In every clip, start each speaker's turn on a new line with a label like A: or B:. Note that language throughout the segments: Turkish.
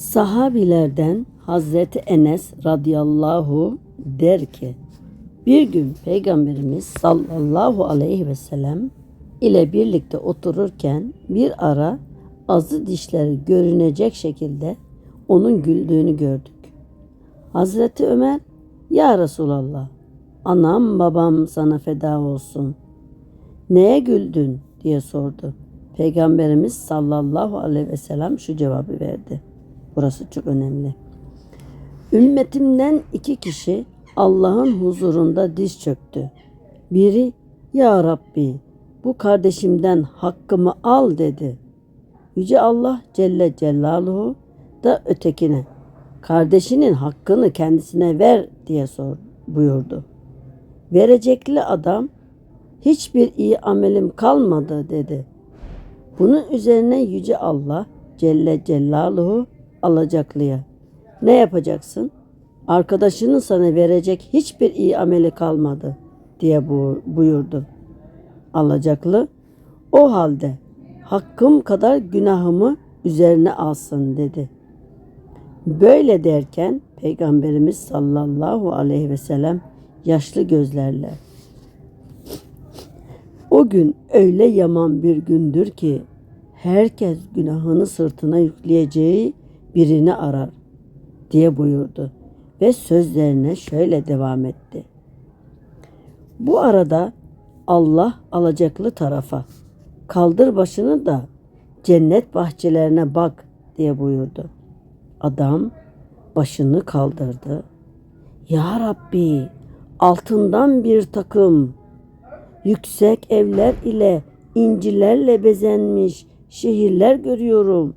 A: Sahabilerden Hazreti Enes radıyallahu der ki bir gün Peygamberimiz sallallahu aleyhi ve sellem ile birlikte otururken bir ara azı dişleri görünecek şekilde onun güldüğünü gördük. Hazreti Ömer ya Resulallah anam babam sana feda olsun. Neye güldün diye sordu. Peygamberimiz sallallahu aleyhi ve sellem şu cevabı verdi. Burası çok önemli. Ümmetimden iki kişi Allah'ın huzurunda diz çöktü. Biri Ya Rabbi bu kardeşimden hakkımı al dedi. Yüce Allah Celle Celaluhu da ötekine kardeşinin hakkını kendisine ver diye sor buyurdu. Verecekli adam hiçbir iyi amelim kalmadı dedi. Bunun üzerine Yüce Allah Celle Celaluhu alacaklıya. Ne yapacaksın? Arkadaşının sana verecek hiçbir iyi ameli kalmadı diye bu- buyurdu. Alacaklı o halde hakkım kadar günahımı üzerine alsın dedi. Böyle derken Peygamberimiz sallallahu aleyhi ve sellem yaşlı gözlerle o gün öyle yaman bir gündür ki herkes günahını sırtına yükleyeceği birini arar diye buyurdu ve sözlerine şöyle devam etti. Bu arada Allah alacaklı tarafa kaldır başını da cennet bahçelerine bak diye buyurdu. Adam başını kaldırdı. Ya Rabbi altından bir takım yüksek evler ile incilerle bezenmiş şehirler görüyorum.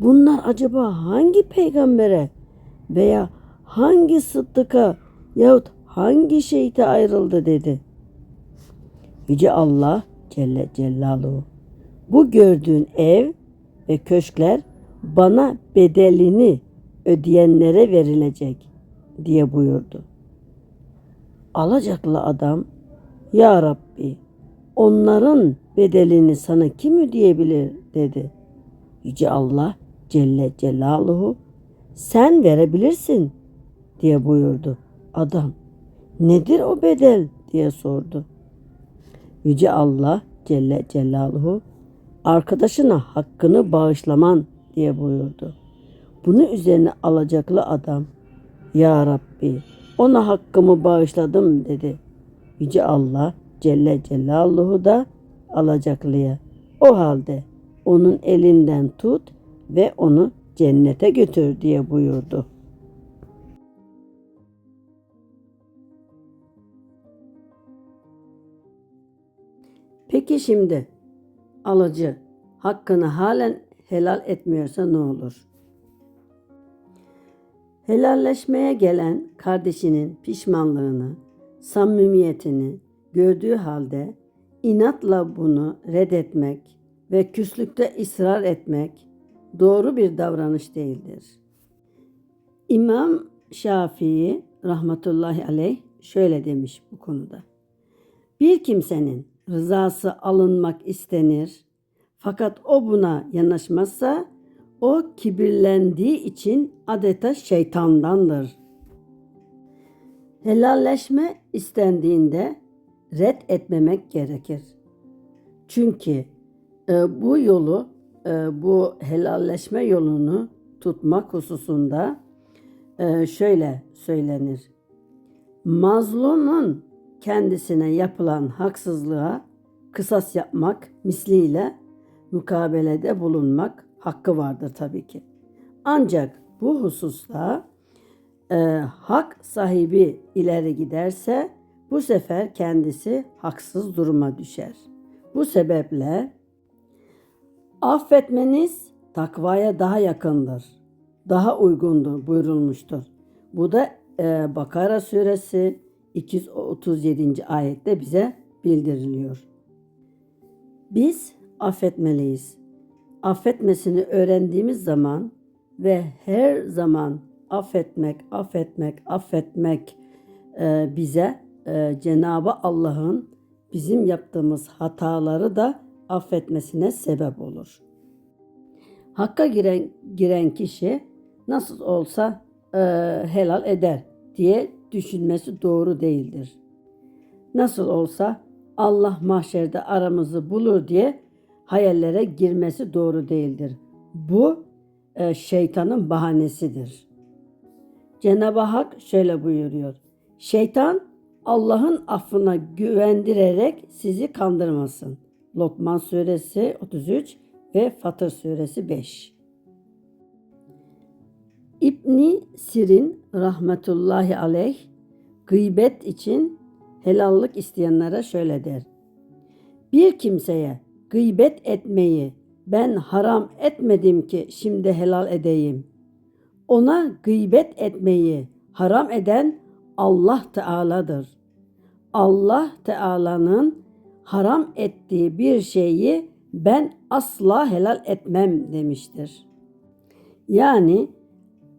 A: Bunlar acaba hangi peygambere veya hangi sıddıka yahut hangi şehite ayrıldı dedi. Yüce Allah Celle Celaluhu bu gördüğün ev ve köşkler bana bedelini ödeyenlere verilecek diye buyurdu. Alacaklı adam ya Rabbi onların bedelini sana kim ödeyebilir dedi. Yüce Allah Celle Celaluhu sen verebilirsin diye buyurdu. Adam nedir o bedel diye sordu. Yüce Allah Celle Celaluhu arkadaşına hakkını bağışlaman diye buyurdu. Bunu üzerine alacaklı adam Ya Rabbi ona hakkımı bağışladım dedi. Yüce Allah Celle Celaluhu da alacaklıya. O halde onun elinden tut ve onu cennete götür diye buyurdu. Peki şimdi alıcı hakkını halen helal etmiyorsa ne olur? Helalleşmeye gelen kardeşinin pişmanlığını, samimiyetini gördüğü halde inatla bunu reddetmek ve küslükte ısrar etmek doğru bir davranış değildir. İmam Şafii rahmetullahi aleyh şöyle demiş bu konuda. Bir kimsenin rızası alınmak istenir fakat o buna yanaşmazsa o kibirlendiği için adeta şeytandandır. Helalleşme istendiğinde red etmemek gerekir. Çünkü e, bu yolu, bu helalleşme yolunu tutmak hususunda e, şöyle söylenir. Mazlumun kendisine yapılan haksızlığa kısas yapmak misliyle mukabelede bulunmak hakkı vardır tabii ki. Ancak bu hususta e, hak sahibi ileri giderse bu sefer kendisi haksız duruma düşer. Bu sebeple affetmeniz takvaya daha yakındır, daha uygundur buyurulmuştur. Bu da e, Bakara suresi 237. ayette bize bildiriliyor. Biz affetmeliyiz. Affetmesini öğrendiğimiz zaman ve her zaman affetmek, affetmek, affetmek e, bize e, Cenabı Allah'ın bizim yaptığımız hataları da affetmesine sebep olur. Hakka giren giren kişi nasıl olsa e, helal eder diye düşünmesi doğru değildir. Nasıl olsa Allah mahşerde aramızı bulur diye hayallere girmesi doğru değildir. Bu e, şeytanın bahanesidir. Cenab-ı Hak şöyle buyuruyor. Şeytan Allah'ın affına güvendirerek sizi kandırmasın. Lokman suresi 33 ve Fatır suresi 5. İbni Sirin rahmetullahi aleyh gıybet için helallik isteyenlere şöyle der. Bir kimseye gıybet etmeyi ben haram etmedim ki şimdi helal edeyim. Ona gıybet etmeyi haram eden Allah Teala'dır. Allah Teala'nın haram ettiği bir şeyi ben asla helal etmem demiştir. Yani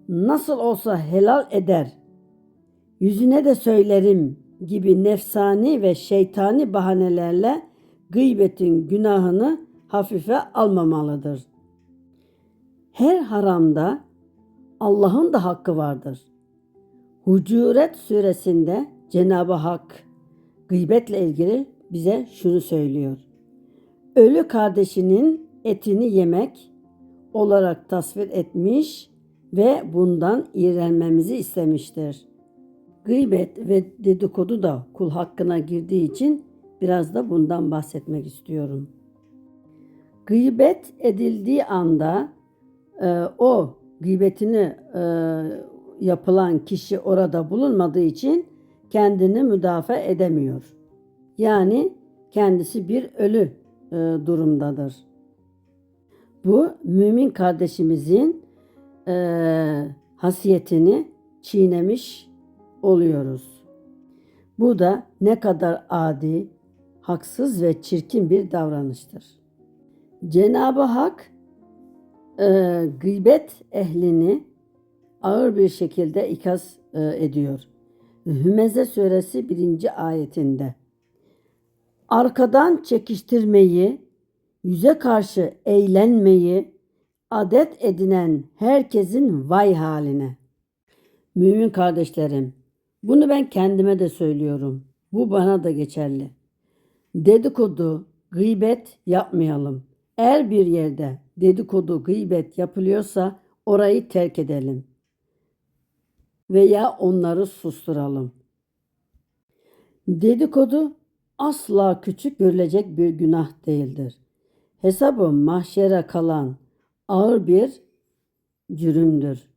A: nasıl olsa helal eder, yüzüne de söylerim gibi nefsani ve şeytani bahanelerle gıybetin günahını hafife almamalıdır. Her haramda Allah'ın da hakkı vardır. Hucuret suresinde Cenab-ı Hak gıybetle ilgili bize şunu söylüyor. Ölü kardeşinin etini yemek olarak tasvir etmiş ve bundan iğrenmemizi istemiştir. Gıybet ve dedikodu da kul hakkına girdiği için biraz da bundan bahsetmek istiyorum. Gıybet edildiği anda e, o gıybetini e, yapılan kişi orada bulunmadığı için kendini müdafaa edemiyor. Yani kendisi bir ölü e, durumdadır. Bu mümin kardeşimizin e, hasiyetini çiğnemiş oluyoruz. Bu da ne kadar adi, haksız ve çirkin bir davranıştır. Cenab-ı Hak e, gıybet ehlini ağır bir şekilde ikaz e, ediyor. Hümeze suresi birinci ayetinde. Arkadan çekiştirmeyi, yüze karşı eğlenmeyi adet edinen herkesin vay haline. Mümin kardeşlerim, bunu ben kendime de söylüyorum. Bu bana da geçerli. Dedikodu, gıybet yapmayalım. Eğer bir yerde dedikodu, gıybet yapılıyorsa orayı terk edelim. Veya onları susturalım. Dedikodu asla küçük görülecek bir günah değildir. Hesabı mahşere kalan ağır bir cürümdür.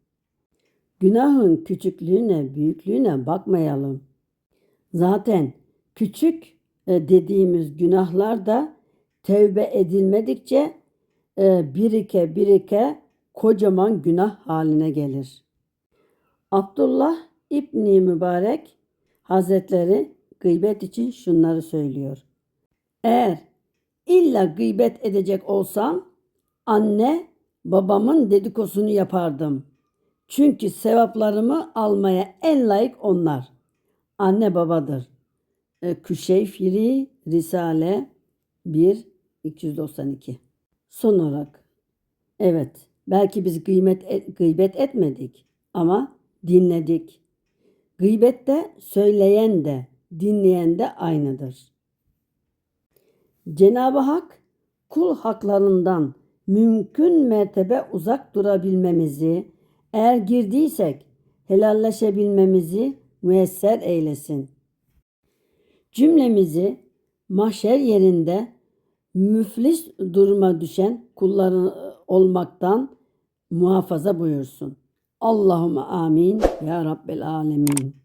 A: Günahın küçüklüğüne, büyüklüğüne bakmayalım. Zaten küçük e, dediğimiz günahlar da tevbe edilmedikçe e, birike birike kocaman günah haline gelir. Abdullah İbni Mübarek Hazretleri gıybet için şunları söylüyor. Eğer illa gıybet edecek olsam anne babamın dedikodusunu yapardım. Çünkü sevaplarımı almaya en layık onlar. Anne babadır. E, Küşeyfiri Risale 1 292. Son olarak evet belki biz gıymet et, gıybet etmedik ama dinledik. Gıybette söyleyen de dinleyen de aynıdır. Cenab-ı Hak kul haklarından mümkün mertebe uzak durabilmemizi, eğer girdiysek helalleşebilmemizi müyesser eylesin. Cümlemizi mahşer yerinde müflis duruma düşen kulların olmaktan muhafaza buyursun. Allahümme amin ya Rabbel alemin.